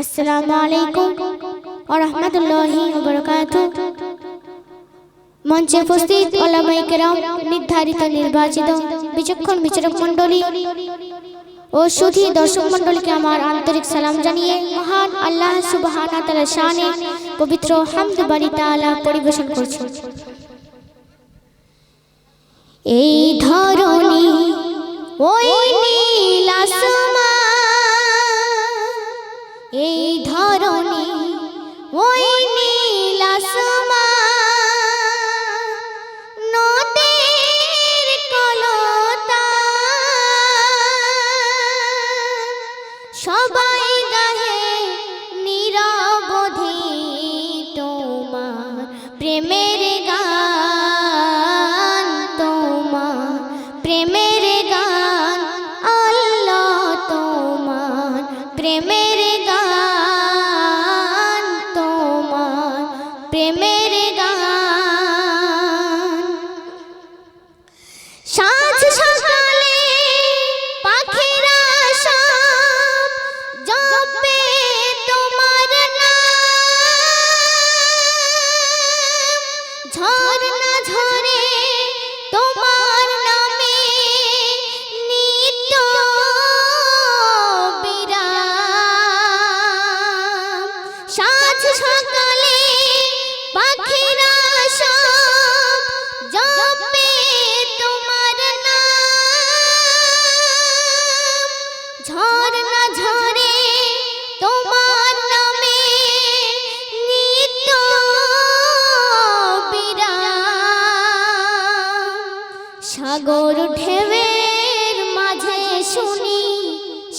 আসসালামু আলাইকুম ওয়া রাহমাতুল্লাহি ওয়া বারাকাতুহু মঞ্চে উপস্থিত ওলামায়ে কেরাম, নির্ধারিত নির্বাচিত বিচক্ষণ বিচারক মণ্ডলী ও সুধী দর্শক মণ্ডলীকে আমার আন্তরিক সালাম জানিয়ে মহান আল্লাহ সুবহানাহু তাআলা শানে পবিত্র হামদ বাড়ি তাআলা পরিবেশন করছি। এই ধরনী ওই নীল সবাই গাহে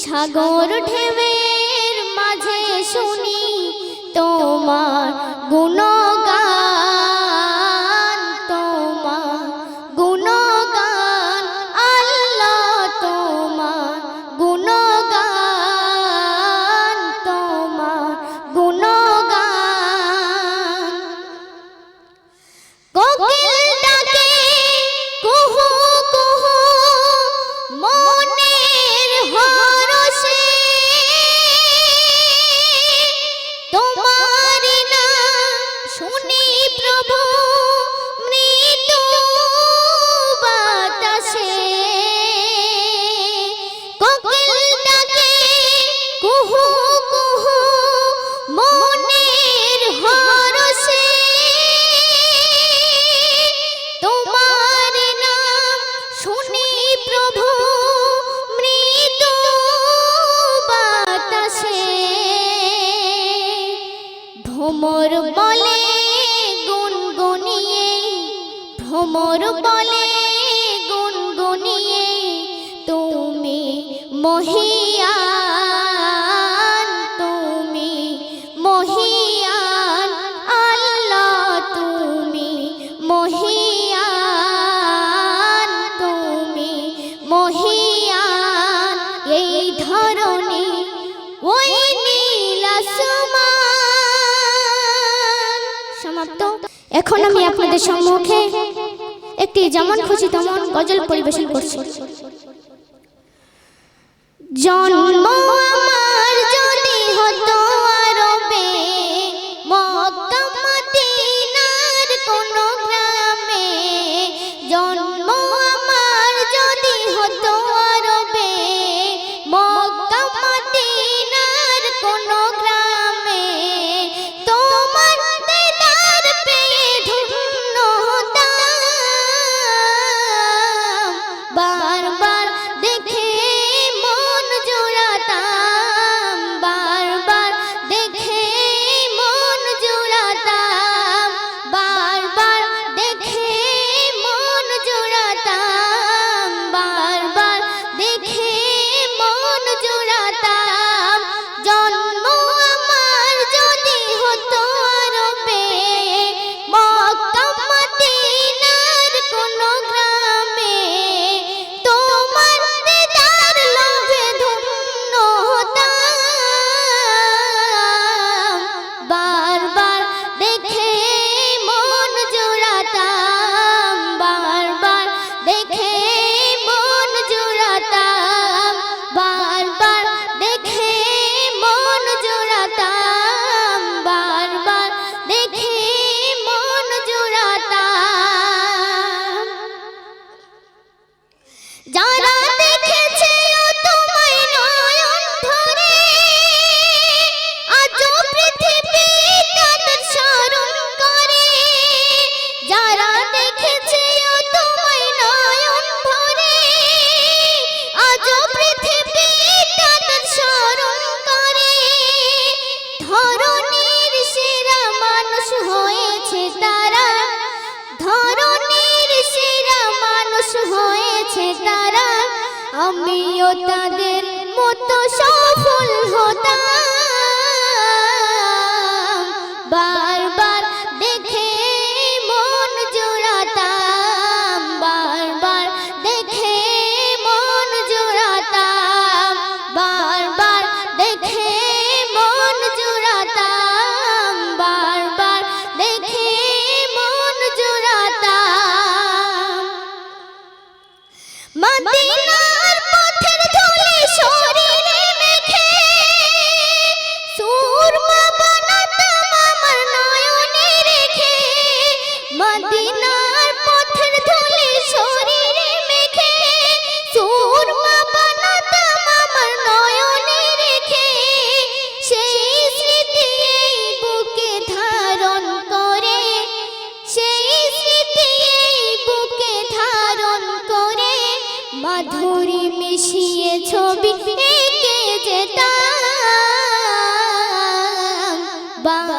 সাগর ঢেউয়ের মাঝে শুনি তোমার মহিয়ান, তুমি মহিয়ান, আল্লাহ তুমি মহিয়ান তুমি মহিয়ান, এই ধরনী ওই সমাপ্ত। এখন আমি আপনাদের সম্মুখে একটি যেমন খুশি তেমন গজল পরিবেশন করছি। জন্ম আমিও তাদের মতো সফল হতাম। Bye. Bye.